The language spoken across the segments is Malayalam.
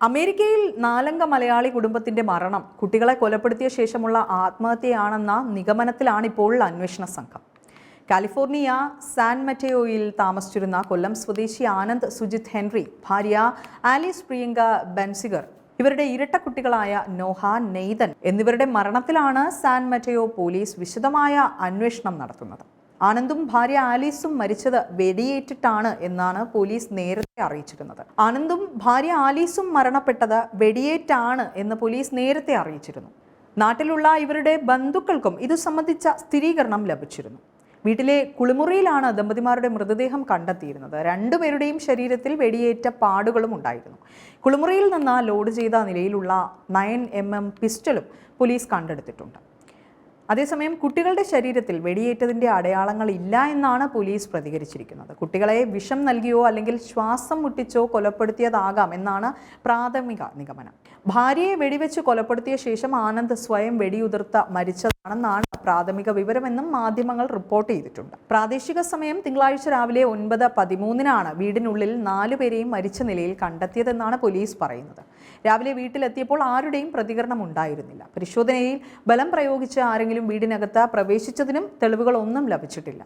അമേരിക്കയിൽ നാലംഗ മലയാളി കുടുംബത്തിന്റെ മരണം കുട്ടികളെ കൊലപ്പെടുത്തിയ ശേഷമുള്ള ആത്മഹത്യയാണെന്ന നിഗമനത്തിലാണിപ്പോൾ അന്വേഷണ സംഘം. കാലിഫോർണിയ സാൻ മറ്റയോയിൽ താമസിച്ചിരുന്ന കൊല്ലം സ്വദേശി ആനന്ദ് സുജിത് ഹെൻറി ഭാര്യ ആലീസ് പ്രിയങ്ക ബെൻസിഗർ ഇവരുടെ ഇരട്ട കുട്ടികളായ നോഹ നെയ്തൻ എന്നിവരുടെ മരണത്തിലാണ് സാൻ മറ്റയോ പോലീസ് വിശദമായ അന്വേഷണം നടത്തുന്നത്. ആനന്ദും ഭാര്യ ആലീസും മരിച്ചത് വെടിയേറ്റിട്ടാണ് എന്നാണ് പോലീസ് നേരത്തെ അറിയിച്ചിരുന്നത്. ആനന്ദും ഭാര്യ ആലീസും മരണപ്പെട്ടത് വെടിയേറ്റാണ് എന്ന് പോലീസ് നേരത്തെ അറിയിച്ചിരുന്നു. നാട്ടിലുള്ള ഇവരുടെ ബന്ധുക്കൾക്കും ഇത് സംബന്ധിച്ച സ്ഥിരീകരണം ലഭിച്ചിരുന്നു. വീട്ടിലെ കുളിമുറിയിലാണ് ദമ്പതിമാരുടെ മൃതദേഹം കണ്ടെത്തിയിരുന്നത്. രണ്ടുപേരുടെയും ശരീരത്തിൽ വെടിയേറ്റ പാടുകളും ഉണ്ടായിരുന്നു. കുളിമുറിയിൽ നിന്ന് ലോഡ് ചെയ്ത നിലയിലുള്ള നയൻ എം എം പിസ്റ്റളും പോലീസ് കണ്ടെടുത്തിട്ടുണ്ട്. അതേസമയം കുട്ടികളുടെ ശരീരത്തിൽ വെടിയേറ്റതിന്റെ അടയാളങ്ങൾ ഇല്ല എന്നാണ് പോലീസ് പ്രതികരിച്ചിരിക്കുന്നത്. കുട്ടികളെ വിഷം നൽകിയോ അല്ലെങ്കിൽ ശ്വാസം മുട്ടിച്ചോ കൊലപ്പെടുത്തിയതാകാം എന്നാണ് പ്രാഥമിക നിഗമനം. ഭാര്യയെ വെടിവെച്ച് കൊലപ്പെടുത്തിയ ശേഷം ആനന്ദ് സ്വയം വെടിയുതിർത്ത മരിച്ചതാണെന്നാണ് പ്രാഥമിക വിവരമെന്നും മാധ്യമങ്ങൾ റിപ്പോർട്ട് ചെയ്തിട്ടുണ്ട്. പ്രാദേശിക സമയം തിങ്കളാഴ്ച രാവിലെ ഒൻപത് പതിമൂന്നിനാണ് വീടിനുള്ളിൽ നാലുപേരെയും മരിച്ച നിലയിൽ കണ്ടെത്തിയതെന്നാണ് പോലീസ് പറയുന്നത്. രാവിലെ വീട്ടിലെത്തിയപ്പോൾ ആരുടെയും പ്രതികരണം ഉണ്ടായിരുന്നില്ല. പരിശോധനയിൽ ബലം പ്രയോഗിച്ച് ആരെങ്കിലും വീടിനകത്ത് പ്രവേശിച്ചതിനും തെളിവുകളൊന്നും ലഭിച്ചിട്ടില്ല.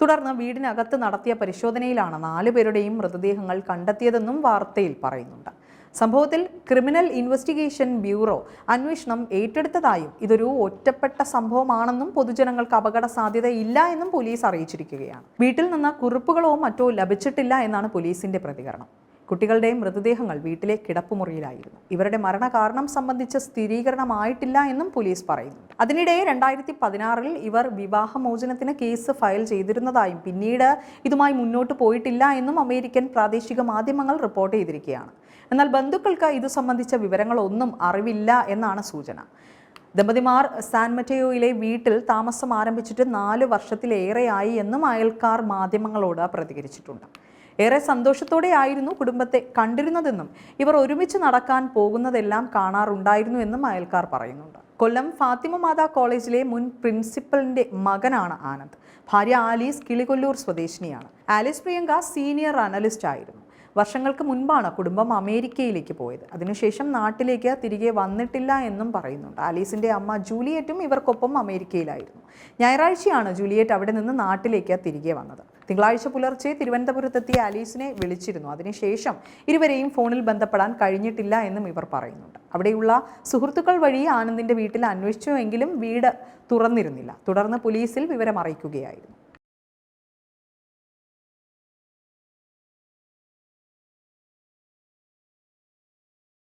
തുടർന്ന് വീടിനകത്ത് നടത്തിയ പരിശോധനയിലാണ് നാലുപേരുടെയും മൃതദേഹങ്ങൾ കണ്ടെത്തിയതെന്നും വാർത്തയിൽ പറയുന്നുണ്ട്. സംഭവത്തിൽ ക്രിമിനൽ ഇൻവെസ്റ്റിഗേഷൻ ബ്യൂറോ അന്വേഷണം ഏറ്റെടുത്തതായും ഇതൊരു ഒറ്റപ്പെട്ട സംഭവമാണെന്നും പൊതുജനങ്ങൾക്ക് അപകട സാധ്യത ഇല്ല എന്നും പോലീസ് അറിയിച്ചിരിക്കുകയാണ്. വീട്ടിൽ നിന്ന് കുറിപ്പുകളോ മറ്റോ ലഭിച്ചിട്ടില്ല എന്നാണ് പോലീസിന്റെ പ്രതികരണം. കുട്ടികളുടെ മൃതദേഹങ്ങൾ വീട്ടിലെ കിടപ്പുമുറിയിലായിരുന്നു. ഇവരുടെ മരണകാരണം സംബന്ധിച്ച സ്ഥിരീകരണമായിട്ടില്ല എന്നും പോലീസ് പറയുന്നു അതിനിടെ രണ്ടായിരത്തി പതിനാറിൽ ഇവർ വിവാഹമോചനത്തിന് കേസ് ഫയൽ ചെയ്തിരുന്നതായും പിന്നീട് ഇതുമായി മുന്നോട്ട് പോയിട്ടില്ല എന്നും അമേരിക്കൻ പ്രാദേശിക മാധ്യമങ്ങൾ റിപ്പോർട്ട് ചെയ്തിരിക്കുകയാണ്. എന്നാൽ ബന്ധുക്കൾക്ക് ഇത് സംബന്ധിച്ച വിവരങ്ങളൊന്നും അറിവില്ല എന്നാണ് സൂചന. ദമ്പതിമാർ സാൻ മറ്റയോയിലെ വീട്ടിൽ താമസം ആരംഭിച്ചിട്ട് നാല് വർഷത്തിലേറെയായി എന്നും അയൽക്കാർ മാധ്യമങ്ങളോട് പ്രതികരിച്ചിട്ടുണ്ട്. ഏറെ സന്തോഷത്തോടെയായിരുന്നു കുടുംബത്തെ കണ്ടിരുന്നതെന്നും ഇവർ ഒരുമിച്ച് നടക്കാൻ പോകുന്നതെല്ലാം കാണാറുണ്ടായിരുന്നു എന്നും അയൽക്കാർ പറയുന്നുണ്ട്. കൊല്ലം ഫാത്തിമ മാതാ കോളേജിലെ മുൻ പ്രിൻസിപ്പലിന്റെ മകനാണ് ആനന്ദ്. ഭാര്യ ആലീസ് കിളികൊല്ലൂർ സ്വദേശിനിയാണ്. ആലീസ് പ്രിയങ്ക സീനിയർ അനലിസ്റ്റ് ആയിരുന്നു. വർഷങ്ങൾക്ക് മുൻപാണ് കുടുംബം അമേരിക്കയിലേക്ക് പോയത്. അതിനുശേഷം നാട്ടിലേക്ക് തിരികെ വന്നിട്ടില്ല എന്നും പറയുന്നുണ്ട്. ആലീസിന്റെ അമ്മ ജൂലിയറ്റും ഇവർക്കൊപ്പം അമേരിക്കയിലായിരുന്നു. ഞായറാഴ്ചയാണ് ജൂലിയറ്റ് അവിടെ നിന്ന് നാട്ടിലേക്ക് തിരികെ വന്നത്. തിങ്കളാഴ്ച പുലർച്ചെ തിരുവനന്തപുരത്തെത്തിയ ആലീസിനെ വിളിച്ചിരുന്നു. അതിനുശേഷം ഇരുവരെയും ഫോണിൽ ബന്ധപ്പെടാൻ കഴിഞ്ഞിട്ടില്ല എന്നും ഇവർ പറയുന്നുണ്ട്. അവിടെയുള്ള സുഹൃത്തുക്കൾ വഴി ആനന്ദിന്റെ വീട്ടിൽ അന്വേഷിച്ചുവെങ്കിലും വീട് തുറന്നിരുന്നില്ല. തുടർന്ന് പോലീസിൽ വിവരം അറിയിക്കുകയായിരുന്നു.